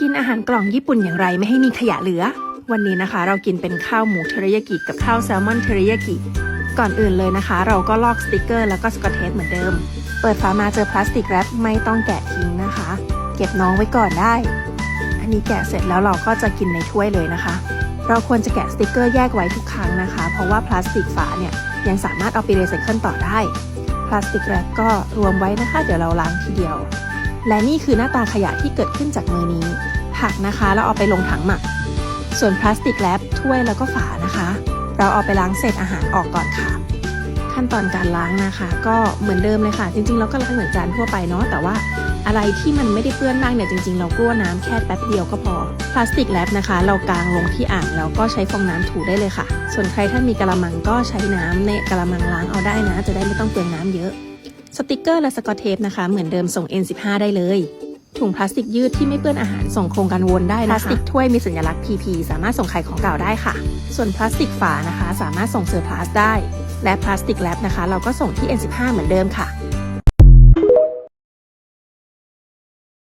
กินอาหารกล่องญี่ปุ่นอย่างไรไม่ให้มีขยะเหลือ วันนี้นะคะ เรากินเป็นข้าวหมูเทริยากิกับข้าวแซลมอนเทริยากิก่อนอื่นเลยนะคะ เราก็ลอกสติกเกอร์แล้วก็สกอตเทปเหมือนเดิม เปิดฝามาเจอพลาสติกแรปไม่ต้องแกะทิ้งนะคะ เก็บน้องไว้ก่อนได้ อันนี้แกะเสร็จแล้วเราก็จะกินในถ้วยเลยนะคะ เราควรจะแกะสติกเกอร์แยกไว้ทุกครั้งนะคะ เพราะว่าพลาสติกฝาเนี่ยยังสามารถเอาไปรีไซเคิลต่อได้ พลาสติกแรปก็รวมไว้นะคะ เดี๋ยวเราล้างทีเดียว และนี่คือหน้าตาขยะที่เกิดขึ้นจากมือนี้ ผักนะคะเราเอาไปลงถังหมัก ส่วนพลาสติกแรปถ้วยแล้วก็ฝานะคะ เราเอาไปล้างเศษอาหารออกก่อนค่ะ ขั้นตอนการล้างนะคะ ก็เหมือนเดิมเลยค่ะ จริงๆ เราก็ล้างเหมือนจานทั่วไปเนาะแต่ว่าอะไรที่มันไม่ได้เปื้อนมากเนี่ยจริงๆ เรากลัวน้ำแค่แป๊บเดียวก็พอ พลาสติกแรปนะคะ เรากางลงที่อ่างแล้วก็ใช้ฟองน้ำถูได้เลยค่ะ ส่วนใครถ้านมีกระมังก็ใช้น้ำในกระมังล้างเอาได้นะ จะได้ไม่ต้องเปลืองน้ำเยอะ สติกเกอร์และสกอตเทปนะคะ เหมือนเดิมส่ง N15 ได้เลย ถุงพลาสติกยืดที่ไม่เปื้อนอาหารส่งโครงการวนได้นะคะ พลาสติกถ้วยมีสัญลักษณ์ PP สามารถส่งขายของเก่าได้ค่ะ ส่วนพลาสติกฝานะคะ สามารถส่งเซอร์พลาสได้ และพลาสติกแรปนะคะ เราก็ส่งที่ N15 เหมือนเดิมค่ะ